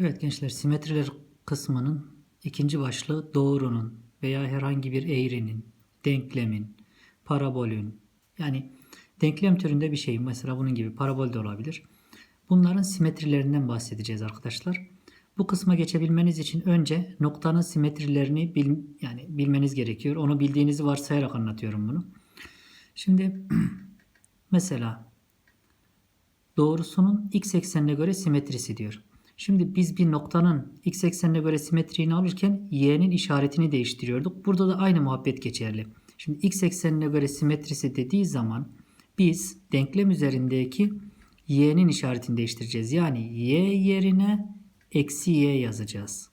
Evet gençler simetriler kısmının ikinci başlığı doğrunun veya herhangi bir eğrinin, denklemin, parabolün yani denklem türünde bir şey mesela bunun gibi parabol de olabilir. Bunların simetrilerinden bahsedeceğiz arkadaşlar. Bu kısma geçebilmeniz için önce noktanın simetrilerini bil, yani bilmeniz gerekiyor. Onu bildiğinizi varsayarak anlatıyorum bunu. Şimdi mesela doğrusunun x eksenine göre simetrisi diyor. Şimdi biz bir noktanın x eksenine göre simetriğini alırken y'nin işaretini değiştiriyorduk. Burada da aynı muhabbet geçerli. Şimdi x eksenine göre simetrisi dediği zaman biz denklem üzerindeki y'nin işaretini değiştireceğiz. Yani y yerine eksi y yazacağız.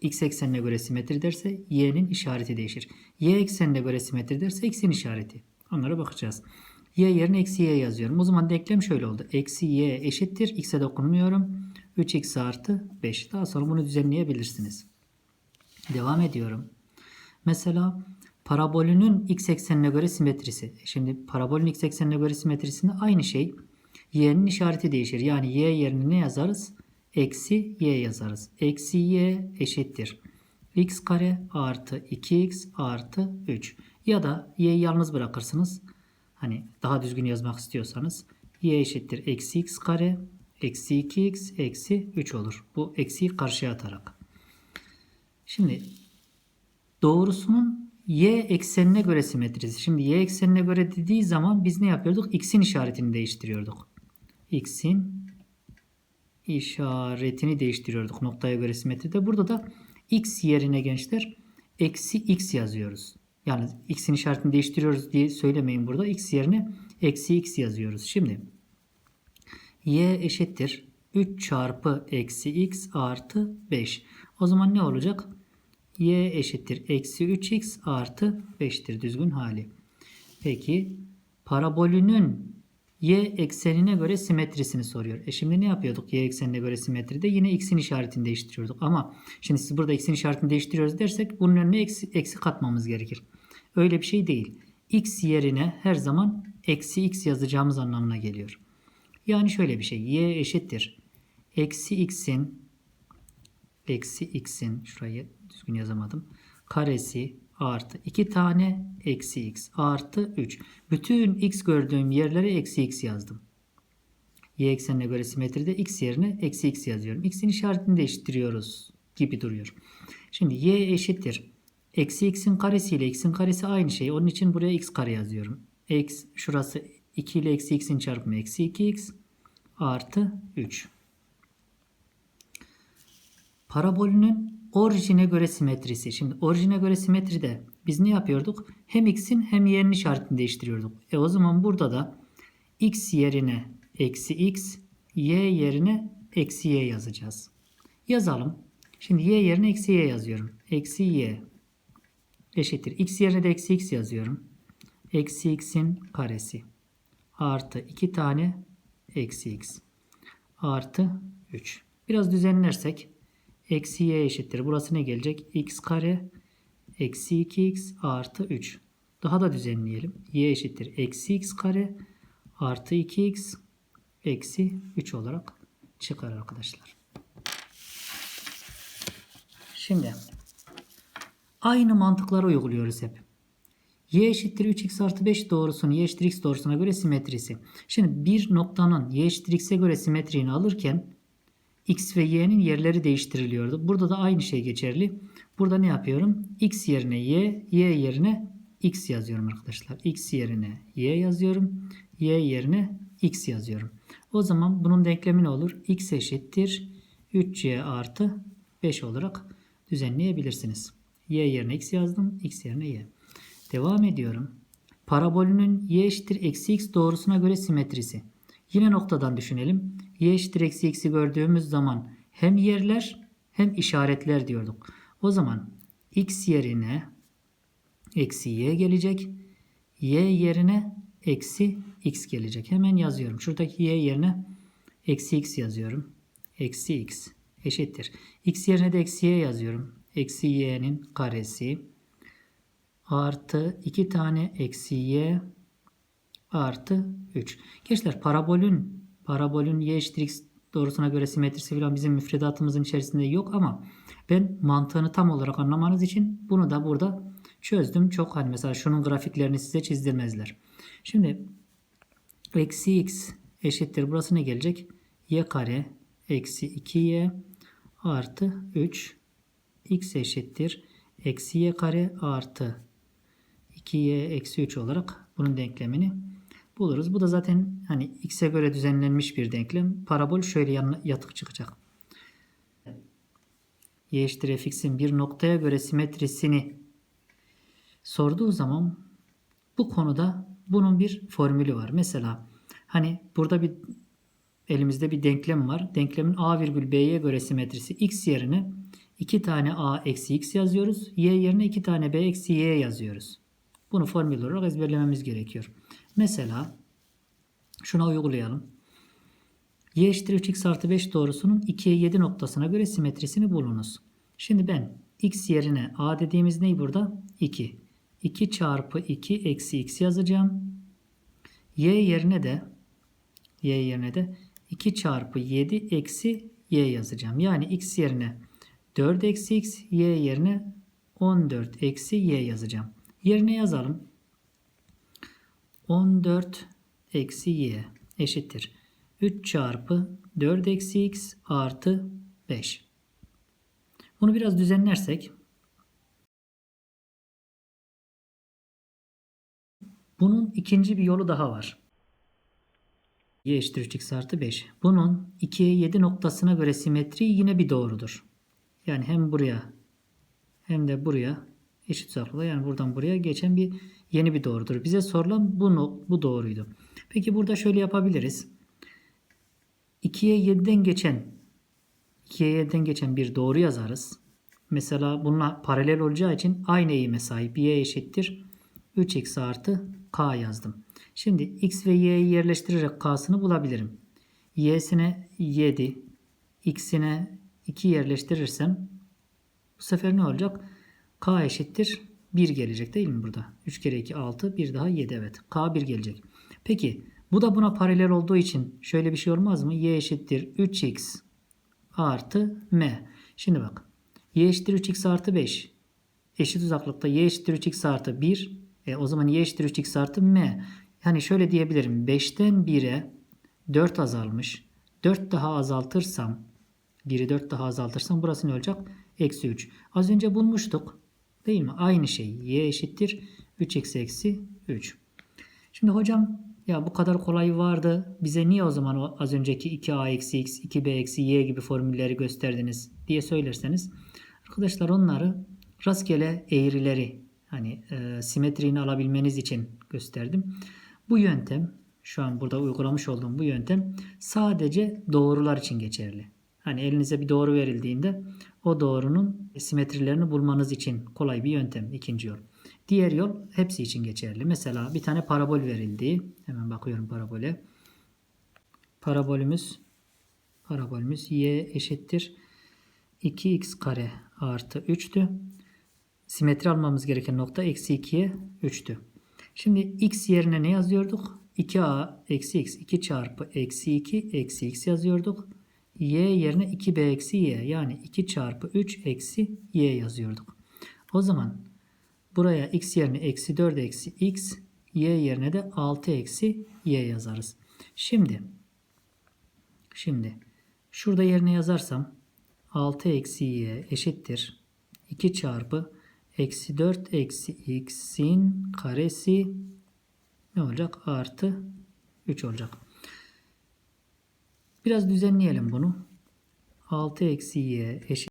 x eksenine göre simetri derse y'nin işareti değişir. y eksenine göre simetri derse x'in işareti. Onlara bakacağız. y yerine eksi y yazıyorum. O zaman denklem şöyle oldu. Eksi y eşittir. x'e dokunmuyorum. 3x artı 5. Daha sonra bunu düzenleyebilirsiniz. Devam ediyorum. Mesela parabolünün x eksenine göre simetrisi. Şimdi parabolün x eksenine göre simetrisinde aynı şey. y'nin işareti değişir. Yani y yerine ne yazarız? Eksi y yazarız. Eksi y eşittir. x kare artı 2x artı 3. Ya da y'yi yalnız bırakırsınız. Hani daha düzgün yazmak istiyorsanız y eşittir eksi x kare eksi 2x eksi 3 olur. Bu eksiyi karşıya atarak. Şimdi doğrusunun y eksenine göre simetrisi. Şimdi y eksenine göre dediği zaman biz ne yapıyorduk? x'in işaretini değiştiriyorduk. x'in işaretini değiştiriyorduk noktaya göre simetride. Burada da x yerine gençler eksi x yazıyoruz. Yani x'in işaretini değiştiriyoruz diye söylemeyin burada. x yerine eksi x yazıyoruz. Şimdi y eşittir 3 çarpı eksi x artı 5. O zaman ne olacak? y eşittir eksi 3x artı 5'tir düzgün hali. Peki parabolünün y eksenine göre simetrisini soruyor. E şimdi ne yapıyorduk y eksenine göre simetride? Yine x'in işaretini değiştiriyorduk. Ama şimdi siz burada x'in işaretini değiştiriyoruz dersek bunun önüne eksi, eksi katmamız gerekir. Öyle bir şey değil. x yerine her zaman eksi x yazacağımız anlamına geliyor. Yani şöyle bir şey. y eşittir. Eksi x'in eksi x'in şurayı düzgün yazamadım. Karesi artı 2 tane eksi x artı 3. Bütün x gördüğüm yerlere eksi x yazdım. Y eksenine göre simetride x yerine eksi x yazıyorum. X'in işaretini değiştiriyoruz gibi duruyor. Şimdi y eşittir. Eksi x'in karesi ile x'in karesi aynı şey. Onun için buraya x kare yazıyorum. X, şurası 2 ile eksi x'in çarpımı eksi 2x artı 3. Parabolünün orijine göre simetrisi. Şimdi orijine göre simetride biz ne yapıyorduk? Hem x'in hem y'nin işaretini değiştiriyorduk. E o zaman burada da x yerine eksi x, y yerine eksi y yazacağız. Yazalım. Şimdi y yerine eksi y yazıyorum. Eksi y eşittir. x yerine de eksi x yazıyorum. Eksi x'in karesi artı 2 tane eksi x artı 3. Biraz düzenlersek eksi y eşittir. Burası ne gelecek? x kare eksi 2x artı 3. Daha da düzenleyelim. y eşittir. Eksi x kare artı 2x eksi 3 olarak çıkar arkadaşlar. Şimdi aynı mantıkları uyguluyoruz hep. Y eşittir 3x artı 5 doğrusunun y eşittir x doğrusuna göre simetrisi. Şimdi bir noktanın y eşittir x'e göre simetriğini alırken x ve y'nin yerleri değiştiriliyordu. Burada da aynı şey geçerli. Burada ne yapıyorum? x yerine y, y yerine x yazıyorum arkadaşlar. x yerine y yazıyorum. y yerine x yazıyorum. O zaman bunun denklemi ne olur? x eşittir 3y artı 5 olarak düzenleyebilirsiniz. y yerine x yazdım. x yerine y. Devam ediyorum. Parabolünün y eşittir eksi x doğrusuna göre simetrisi. Yine noktadan düşünelim. y eşittir eksi x'i gördüğümüz zaman hem yerler hem işaretler diyorduk. O zaman x yerine eksi y gelecek. y yerine eksi x gelecek. Hemen yazıyorum. Şuradaki y yerine eksi x yazıyorum. Eksi x eşittir. x yerine de eksi y yazıyorum. Eksi y'nin karesi artı 2 tane eksi y artı 3. Gençler parabolün parabolün y eşittir x doğrusuna göre simetrisi falan bizim müfredatımızın içerisinde yok ama ben mantığını tam olarak anlamanız için bunu da burada çözdüm. Çok hani mesela şunun grafiklerini size çizdirmezler. Şimdi eksi x eşittir. Burası ne gelecek? y kare eksi 2y artı 3 x eşittir. Eksi y kare artı 2y eksi 3 olarak bunun denklemini buluruz. Bu da zaten hani x'e göre düzenlenmiş bir denklem. Parabol şöyle yanına yatık çıkacak. y eşittir fx'in bir noktaya göre simetrisini sorduğu zaman bu konuda bunun bir formülü var. Mesela hani burada bir elimizde bir denklem var. Denklemin a virgül b'ye göre simetrisi x yerine 2 tane a eksi x yazıyoruz. y yerine 2 tane b eksi y yazıyoruz. Bunu formül olarak ezberlememiz gerekiyor. Mesela şuna uygulayalım. y eşittir 3x artı 5 doğrusunun 2'ye 7 noktasına göre simetrisini bulunuz. Şimdi ben x yerine a dediğimiz ne burada? 2. 2 çarpı 2 eksi x yazacağım. y yerine de y yerine de 2 çarpı 7 eksi y yazacağım. Yani x yerine 4 eksi x, y yerine 14 eksi y yazacağım. Yerine yazalım. 14 eksi y eşittir. 3 çarpı 4 eksi x artı 5. Bunu biraz düzenlersek bunun ikinci bir yolu daha var. y eşittir 3x artı 5. Bunun 2'ye 7 noktasına göre simetri yine bir doğrudur. Yani hem buraya hem de buraya eşit uzaklıkta yani buradan buraya geçen bir yeni bir doğrudur. Bize sorulan bu, bu doğruydu. Peki burada şöyle yapabiliriz. 2'ye 7'den geçen 2'ye 7'den geçen bir doğru yazarız. Mesela bununla paralel olacağı için aynı eğime sahip y eşittir 3x artı k yazdım. Şimdi x ve y'yi yerleştirerek k'sını bulabilirim. y'sine 7, x'ine 2 yerleştirirsem bu sefer ne olacak? K eşittir 1 gelecek değil mi burada? 3 kere 2 6 bir daha 7 evet. k 1 gelecek. Peki bu da buna paralel olduğu için şöyle bir şey olmaz mı? y eşittir 3x artı m. Şimdi bak. y eşittir 3x artı 5. Eşit uzaklıkta y eşittir 3x artı 1. E, o zaman y eşittir 3x artı m. Yani şöyle diyebilirim. 5'ten 1'e 4 azalmış. 4 daha azaltırsam 1'i 4 daha azaltırsam burası ne olacak? Eksi 3. Az önce bulmuştuk. Değil mi? Aynı şey. Y eşittir 3x eksi 3. Şimdi hocam ya bu kadar kolay vardı. Bize niye o zaman o az önceki 2a eksi x, 2b eksi y gibi formülleri gösterdiniz diye söylerseniz. Arkadaşlar onları rastgele eğrileri hani e, simetriğini alabilmeniz için gösterdim. Bu yöntem şu an burada uygulamış olduğum bu yöntem sadece doğrular için geçerli. Hani elinize bir doğru verildiğinde o doğrunun simetrilerini bulmanız için kolay bir yöntem. ikinci yol. Diğer yol hepsi için geçerli. Mesela bir tane parabol verildi. Hemen bakıyorum parabole. Parabolümüz parabolümüz y eşittir 2x kare artı 3'tü. Simetri almamız gereken nokta eksi 2'ye 3'tü. Şimdi x yerine ne yazıyorduk? 2a eksi x 2 çarpı eksi 2 eksi x yazıyorduk. Y yerine 2b eksi y yani 2 çarpı 3 eksi y yazıyorduk. O zaman buraya x yerine eksi 4 eksi x y yerine de 6 eksi y yazarız. Şimdi şimdi şurada yerine yazarsam 6 eksi y eşittir 2 çarpı eksi 4 eksi x'in karesi ne olacak? Artı 3 olacak. Biraz düzenleyelim bunu. 6 eksi y eşit.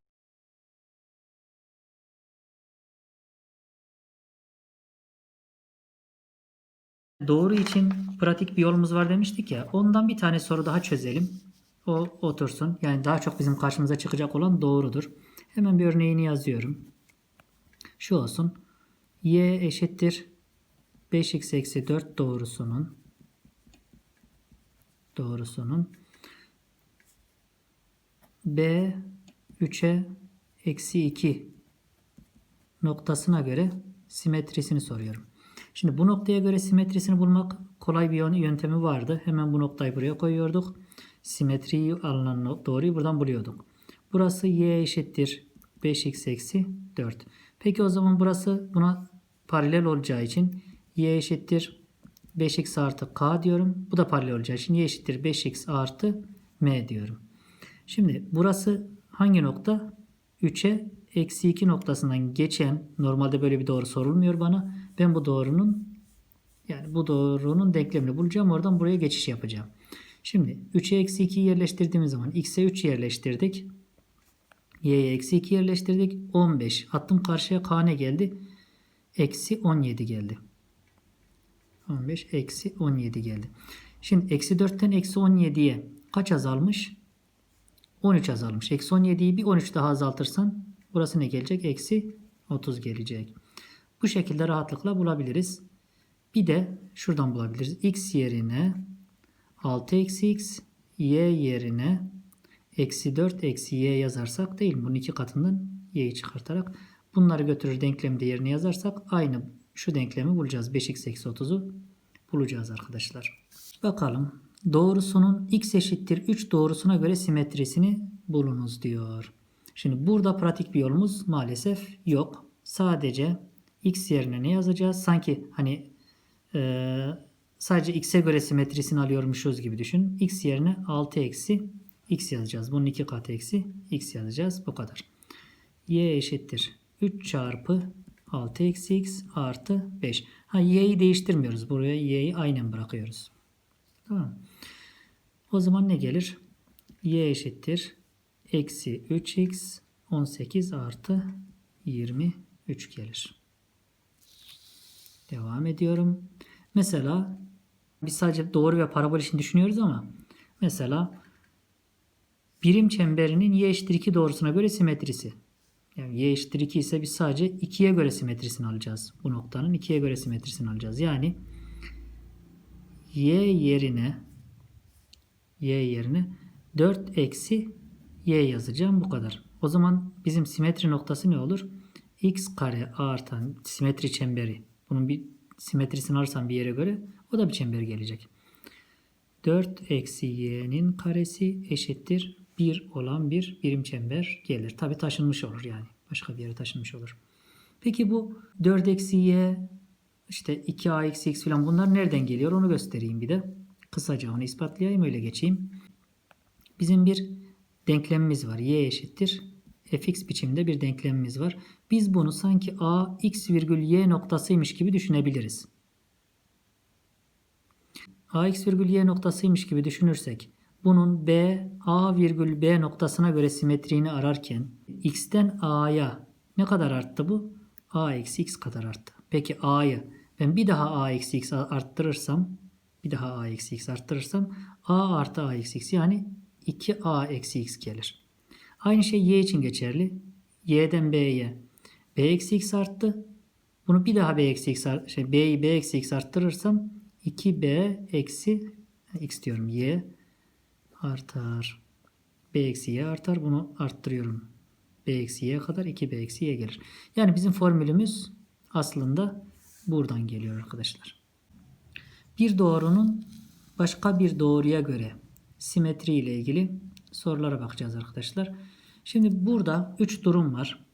Doğru için pratik bir yolumuz var demiştik ya. Ondan bir tane soru daha çözelim. O otursun. Yani daha çok bizim karşımıza çıkacak olan doğrudur. Hemen bir örneğini yazıyorum. Şu olsun. y eşittir 5x eksi 4 doğrusunun doğrusunun b 3'e eksi 2 noktasına göre simetrisini soruyorum. Şimdi bu noktaya göre simetrisini bulmak kolay bir yöntemi vardı. Hemen bu noktayı buraya koyuyorduk. simetriyi alınan doğruyu buradan buluyorduk. Burası y eşittir 5x eksi 4. Peki o zaman burası buna paralel olacağı için y eşittir 5x artı k diyorum. Bu da paralel olacağı için y eşittir 5x artı m diyorum. Şimdi burası hangi nokta? 3'e eksi 2 noktasından geçen normalde böyle bir doğru sorulmuyor bana. Ben bu doğrunun yani bu doğrunun denklemini bulacağım. Oradan buraya geçiş yapacağım. Şimdi 3'e eksi 2 yerleştirdiğimiz zaman x'e 3 yerleştirdik. y'ye eksi 2 yerleştirdik. 15. Attım karşıya k ne geldi? Eksi 17 geldi. 15 eksi 17 geldi. Şimdi eksi 4'ten eksi 17'ye kaç azalmış? 13 azalmış. Eksi 17'yi bir 13 daha azaltırsan burası ne gelecek? Eksi 30 gelecek. Bu şekilde rahatlıkla bulabiliriz. Bir de şuradan bulabiliriz. x yerine 6 eksi x, y yerine eksi 4 eksi y yazarsak değil? Bunun iki katından y'yi çıkartarak bunları götürür denklemde yerine yazarsak aynı şu denklemi bulacağız. 5x eksi 30'u bulacağız arkadaşlar. Bakalım. Doğrusunun x eşittir 3 doğrusuna göre simetrisini bulunuz diyor. Şimdi burada pratik bir yolumuz maalesef yok. Sadece x yerine ne yazacağız? Sanki hani ee, sadece x'e göre simetrisini alıyormuşuz gibi düşün. x yerine 6 eksi x yazacağız. Bunun iki katı eksi x yazacağız. Bu kadar. y eşittir 3 çarpı 6 eksi x artı 5. Ha y'yi değiştirmiyoruz. Buraya y'yi aynen bırakıyoruz. Tamam. O zaman ne gelir? y eşittir eksi 3x 18 artı 23 gelir. Devam ediyorum. Mesela biz sadece doğru ve parabol için düşünüyoruz ama mesela birim çemberinin y eşittir 2 doğrusuna göre simetrisi. Yani y eşittir 2 ise biz sadece 2'ye göre simetrisini alacağız. Bu noktanın 2'ye göre simetrisini alacağız. Yani y yerine y yerine 4 eksi y yazacağım. Bu kadar. O zaman bizim simetri noktası ne olur? x kare artan simetri çemberi. Bunun bir simetrisini alırsam bir yere göre o da bir çember gelecek. 4 eksi y'nin karesi eşittir 1 olan bir birim çember gelir. Tabi taşınmış olur yani. Başka bir yere taşınmış olur. Peki bu 4 eksi y işte 2a eksi x falan bunlar nereden geliyor onu göstereyim bir de. Kısaca onu ispatlayayım öyle geçeyim. Bizim bir denklemimiz var. y eşittir fx biçimde bir denklemimiz var. Biz bunu sanki a x virgül y noktasıymış gibi düşünebiliriz. a x virgül y noktasıymış gibi düşünürsek bunun b a virgül b noktasına göre simetriğini ararken x'ten a'ya ne kadar arttı bu? a eksi x kadar arttı. Peki a'yı ben bir daha a eksi x arttırırsam bir daha a eksi x arttırırsam a artı a eksi x yani 2a eksi x gelir. Aynı şey y için geçerli. y'den b'ye b eksi x arttı. Bunu bir daha b eksi x şey, b'yi b eksi x arttırırsam 2b eksi x diyorum y artar. b eksi y artar. Bunu arttırıyorum. b eksi y kadar 2b eksi y gelir. Yani bizim formülümüz aslında buradan geliyor arkadaşlar. Bir doğrunun başka bir doğruya göre simetri ile ilgili sorulara bakacağız arkadaşlar. Şimdi burada 3 durum var.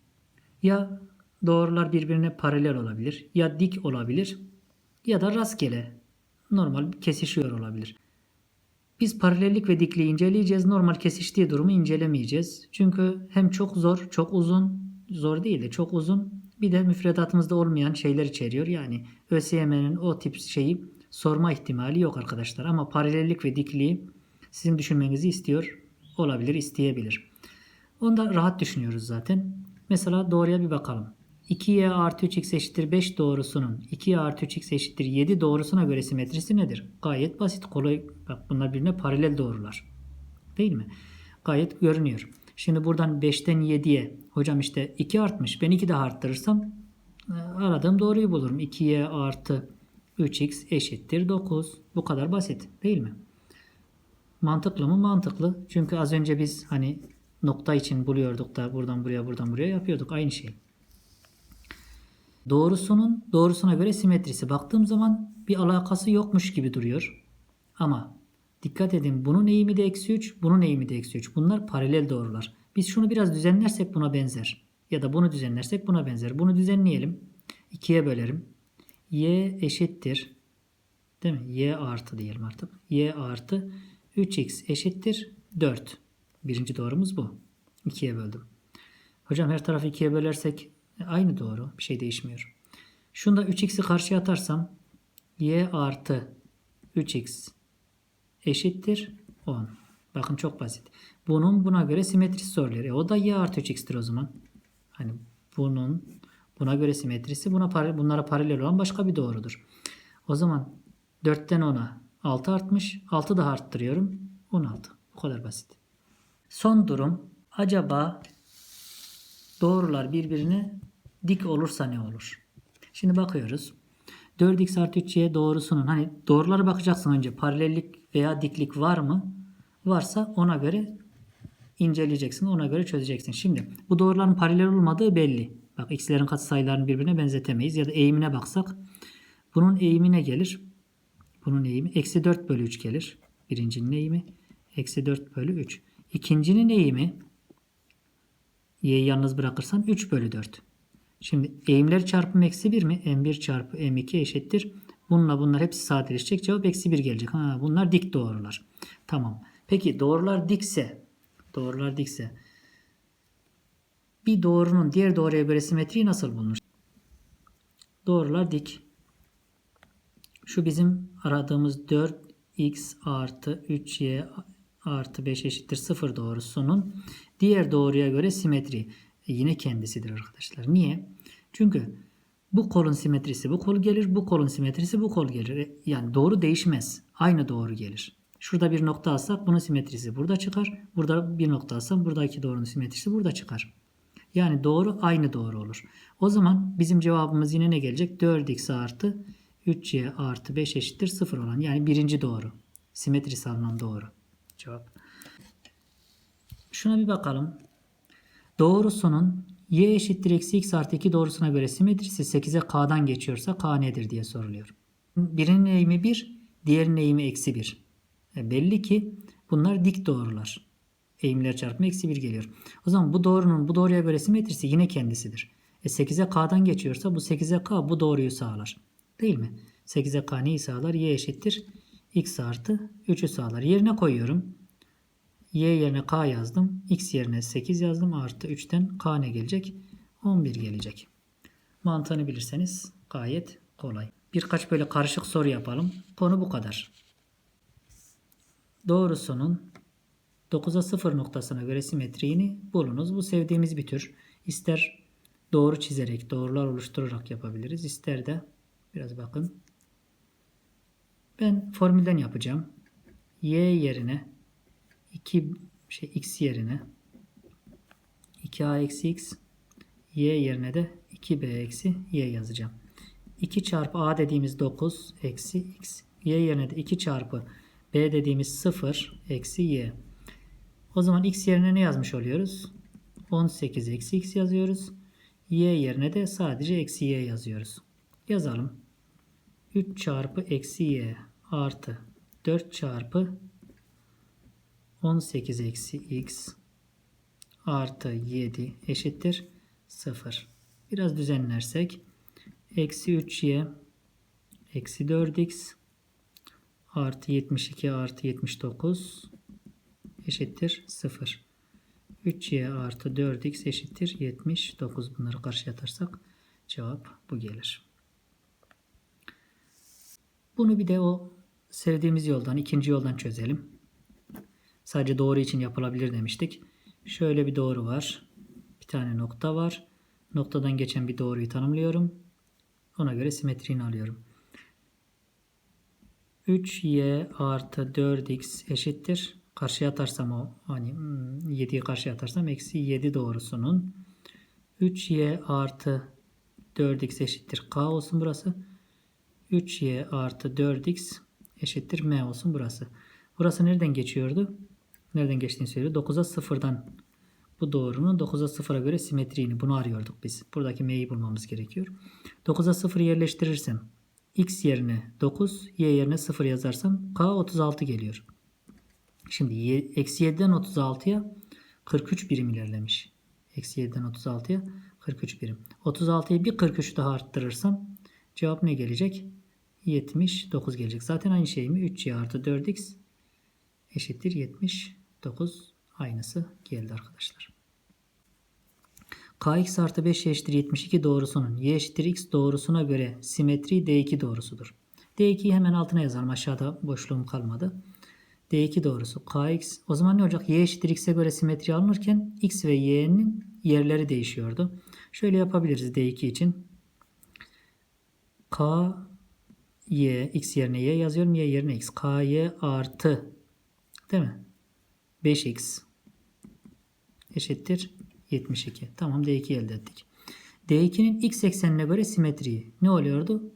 Ya doğrular birbirine paralel olabilir, ya dik olabilir ya da rastgele normal kesişiyor olabilir. Biz paralellik ve dikliği inceleyeceğiz. Normal kesiştiği durumu incelemeyeceğiz. Çünkü hem çok zor, çok uzun, zor değil de çok uzun bir de müfredatımızda olmayan şeyler içeriyor. Yani ÖSYM'nin o tip şeyi sorma ihtimali yok arkadaşlar. Ama paralellik ve dikliği sizin düşünmenizi istiyor olabilir, isteyebilir. Onu da rahat düşünüyoruz zaten. Mesela doğruya bir bakalım. 2y artı 3x eşittir 5 doğrusunun 2y artı 3x eşittir 7 doğrusuna göre simetrisi nedir? Gayet basit. Kolay. Bak bunlar birbirine paralel doğrular. Değil mi? Gayet görünüyor. Şimdi buradan 5'ten 7'ye hocam işte 2 artmış. Ben 2 daha arttırırsam e, aradığım doğruyu bulurum. 2y artı 3x eşittir 9. Bu kadar basit. Değil mi? Mantıklı mı? Mantıklı. Çünkü az önce biz hani nokta için buluyorduk da buradan buraya buradan buraya yapıyorduk. Aynı şey. Doğrusunun doğrusuna göre simetrisi. Baktığım zaman bir alakası yokmuş gibi duruyor. Ama Dikkat edin bunun eğimi de eksi 3, bunun eğimi de eksi 3. Bunlar paralel doğrular. Biz şunu biraz düzenlersek buna benzer. Ya da bunu düzenlersek buna benzer. Bunu düzenleyelim. 2'ye bölerim. Y eşittir. Değil mi? y artı diyelim artık. y artı 3x eşittir 4. Birinci doğrumuz bu. 2'ye böldüm. Hocam her tarafı 2'ye bölersek aynı doğru. Bir şey değişmiyor. Şunda 3x'i karşıya atarsam y artı 3x eşittir 10. Bakın çok basit. Bunun buna göre simetrisi soruluyor. E o da y artı 3x'tir o zaman. Hani bunun buna göre simetrisi buna pare, bunlara paralel olan başka bir doğrudur. O zaman 4'ten 10'a 6 artmış. 6 daha arttırıyorum. 16. Bu kadar basit. Son durum acaba doğrular birbirine dik olursa ne olur? Şimdi bakıyoruz. 4x artı 3y doğrusunun hani doğrulara bakacaksın önce paralellik veya diklik var mı? Varsa ona göre inceleyeceksin. Ona göre çözeceksin. Şimdi bu doğruların paralel olmadığı belli. Bak x'lerin katsayılarını birbirine benzetemeyiz. Ya da eğimine baksak. Bunun eğimi ne gelir? Bunun eğimi eksi 4 bölü 3 gelir. Birincinin eğimi eksi 4 bölü 3. İkincinin eğimi y'yi yalnız bırakırsan 3 bölü 4. Şimdi eğimler çarpımı eksi 1 mi? m1 çarpı m2 eşittir. Bununla bunlar hepsi sadeleşecek. Cevap eksi 1 gelecek. Ha, bunlar dik doğrular. Tamam. Peki doğrular dikse doğrular dikse bir doğrunun diğer doğruya göre simetriği nasıl bulunur? Doğrular dik. Şu bizim aradığımız 4x artı 3y artı 5 eşittir 0 doğrusunun diğer doğruya göre simetri e, yine kendisidir arkadaşlar. Niye? Çünkü bu kolun simetrisi bu kol gelir, bu kolun simetrisi bu kol gelir. E, Yani doğru değişmez. Aynı doğru gelir. Şurada bir nokta alsak bunun simetrisi burada çıkar. Burada bir nokta alsam buradaki doğrunun simetrisi burada çıkar. Yani doğru aynı doğru olur. O zaman bizim cevabımız yine ne gelecek? 4x artı 3y artı 5 eşittir 0 olan. Yani birinci doğru. Simetrisi alınan doğru. Cevap. Şuna bir bakalım. Doğrusunun y eşittir eksi x artı 2 doğrusuna göre simetrisi 8'e k'dan geçiyorsa k nedir diye soruluyor. Birinin eğimi 1, diğerinin eğimi eksi 1. E belli ki bunlar dik doğrular. Eğimler çarpımı eksi 1 geliyor. O zaman bu doğrunun bu doğruya göre simetrisi yine kendisidir. E 8'e k'dan geçiyorsa bu 8'e k bu doğruyu sağlar. Değil mi? 8'e k neyi sağlar? y eşittir x artı 3'ü sağlar. Yerine koyuyorum. y yerine k yazdım. x yerine 8 yazdım. Artı 3'ten k ne gelecek? 11 gelecek. Mantığını bilirseniz gayet kolay. Birkaç böyle karışık soru yapalım. Konu bu kadar. Doğrusunun 9'a 0 noktasına göre simetriğini bulunuz. Bu sevdiğimiz bir tür. İster doğru çizerek, doğrular oluşturarak yapabiliriz. İster de biraz bakın. Ben formülden yapacağım. Y yerine 2 şey x yerine 2a eksi x y yerine de 2b eksi y yazacağım. 2 çarpı a dediğimiz 9 eksi x. y yerine de 2 çarpı b dediğimiz 0 eksi y. O zaman x yerine ne yazmış oluyoruz? 18 eksi x yazıyoruz. y yerine de sadece eksi y yazıyoruz. Yazalım. 3 çarpı eksi y artı 4 çarpı 18 eksi x artı 7 eşittir 0. Biraz düzenlersek eksi 3y eksi 4x artı 72 artı 79 eşittir 0. 3y artı 4x eşittir 79. Bunları karşıya atarsak cevap bu gelir. Bunu bir de o sevdiğimiz yoldan, ikinci yoldan çözelim. Sadece doğru için yapılabilir demiştik. Şöyle bir doğru var. Bir tane nokta var. Noktadan geçen bir doğruyu tanımlıyorum. Ona göre simetriğini alıyorum. 3y artı 4x eşittir. Karşıya atarsam o hani 7'yi karşıya atarsam eksi 7 doğrusunun 3y artı 4x eşittir k olsun burası. 3y artı 4x eşittir m olsun burası. Burası nereden geçiyordu? Nereden geçtiğini söylüyor. 9'a 0'dan bu doğrunun 9'a 0'a göre simetriğini bunu arıyorduk biz. Buradaki m'yi bulmamız gerekiyor. 9'a 0 yerleştirirsem x yerine 9, y yerine 0 yazarsam k 36 geliyor. Şimdi eksi 7'den 36'ya 43 birim ilerlemiş. Eksi 7'den 36'ya 43 birim. 36'yı bir 43 daha arttırırsam cevap ne gelecek? 79 gelecek. Zaten aynı şey mi? 3y artı 4x eşittir 79 aynısı geldi arkadaşlar. kx artı 5y eşittir 72 doğrusunun y eşittir x doğrusuna göre simetri d2 doğrusudur. d2'yi hemen altına yazalım. Aşağıda boşluğum kalmadı. D2 doğrusu kx. O zaman ne olacak? y eşittir x'e göre simetri alınırken x ve y'nin yerleri değişiyordu. Şöyle yapabiliriz d2 için. k y x yerine y yazıyorum. y yerine x. ky artı değil mi? 5x eşittir 72. Tamam D2 elde ettik. D2'nin x eksenine göre simetriği ne oluyordu?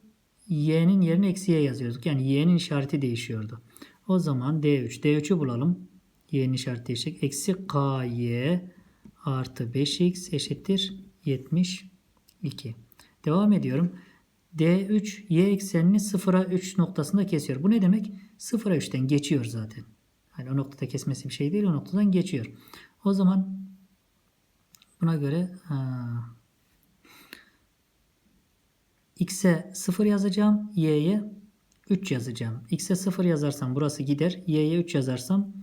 Y'nin yerine eksi y yazıyorduk. Yani y'nin işareti değişiyordu. O zaman D3. D3'ü bulalım. Y'nin işareti değişecek. Eksi ky artı 5x eşittir 72. Devam ediyorum. D3 y eksenini 0'a 3 noktasında kesiyor. Bu ne demek? 0'a 3'ten geçiyor zaten. Hani o noktada kesmesi bir şey değil. O noktadan geçiyor. O zaman buna göre x'e 0 yazacağım. y'ye 3 yazacağım. x'e 0 yazarsam burası gider. y'ye 3 yazarsam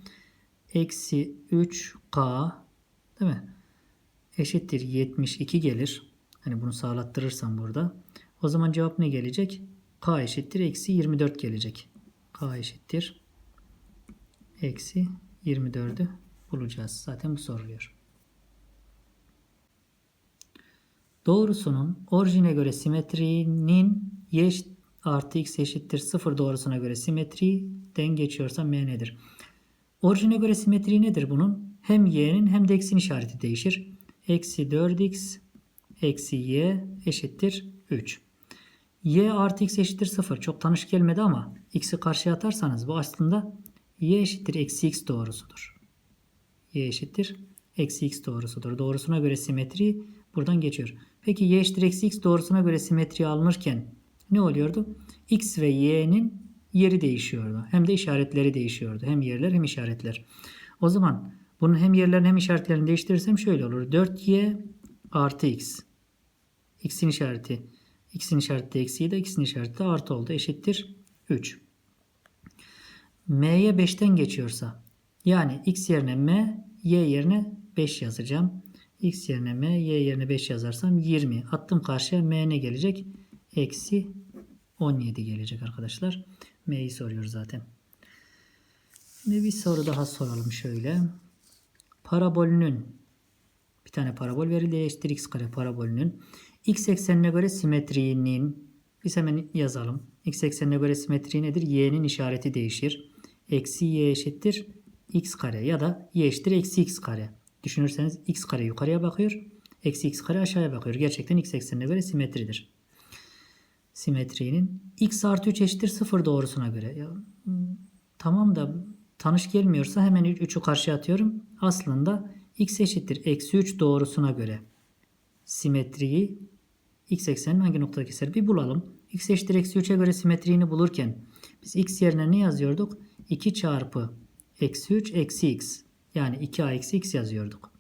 eksi 3k değil mi? Eşittir 72 gelir. Hani bunu sağlattırırsam burada. O zaman cevap ne gelecek? k eşittir eksi 24 gelecek. k eşittir eksi 24'ü bulacağız. Zaten bu soruluyor. Doğrusunun orijine göre simetrinin y artı x eşittir 0 doğrusuna göre simetriden geçiyorsa m nedir? Orijine göre simetri nedir bunun? Hem y'nin hem de x'in işareti değişir. Eksi 4x eksi y eşittir 3. y artı x eşittir 0. Çok tanış gelmedi ama x'i karşıya atarsanız bu aslında y eşittir eksi x doğrusudur. y eşittir eksi x doğrusudur. Doğrusuna göre simetri buradan geçiyor. Peki y eşittir eksi x doğrusuna göre simetri alınırken ne oluyordu? x ve y'nin yeri değişiyordu. Hem de işaretleri değişiyordu. Hem yerler hem işaretler. O zaman bunun hem yerlerini hem işaretlerini değiştirirsem şöyle olur. 4y artı x. x'in işareti x'in işareti de eksiydi. x'in işareti de artı oldu. Eşittir 3. m'ye 5'ten geçiyorsa yani x yerine m, y yerine 5 yazacağım. x yerine m, y yerine 5 yazarsam 20. Attım karşıya m ne gelecek? Eksi 17 gelecek arkadaşlar. M'yi soruyor zaten. Şimdi bir soru daha soralım şöyle. Parabolünün bir tane parabol verildi. Eşittir x kare parabolünün x eksenine göre simetriğinin biz hemen yazalım. X eksenine göre simetri nedir? Y'nin işareti değişir. Eksi y eşittir x kare ya da y eşittir eksi x kare. Düşünürseniz x kare yukarıya bakıyor. Eksi x kare aşağıya bakıyor. Gerçekten x eksenine göre simetridir. Simetrinin x artı 3 eşittir 0 doğrusuna göre. Ya, tamam da tanış gelmiyorsa hemen 3'ü karşıya atıyorum. Aslında x eşittir eksi 3 doğrusuna göre simetriyi x eksenin hangi noktada keser bir bulalım. x eşittir eksi 3'e göre simetriğini bulurken biz x yerine ne yazıyorduk? 2 çarpı eksi 3 eksi x. Yani 2a eksi x yazıyorduk.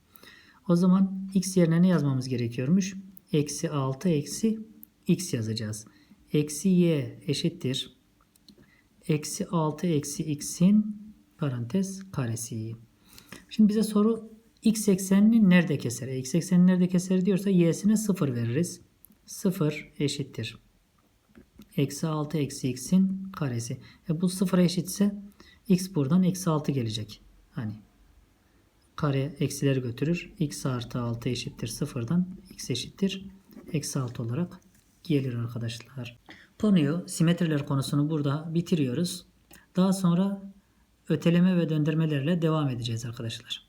O zaman x yerine ne yazmamız gerekiyormuş? Eksi 6 eksi x yazacağız. Eksi y eşittir. Eksi 6 eksi x'in parantez karesi. Şimdi bize soru x eksenini nerede keser? E, x eksenini nerede keser diyorsa y'sine 0 veririz. 0 eşittir. Eksi 6 eksi x'in karesi. E bu 0 eşitse x buradan eksi 6 gelecek. Hani kare eksileri götürür. x artı 6 eşittir 0'dan x eşittir eksi 6 olarak gelir arkadaşlar. Konuyu simetriler konusunu burada bitiriyoruz. Daha sonra öteleme ve döndürmelerle devam edeceğiz arkadaşlar.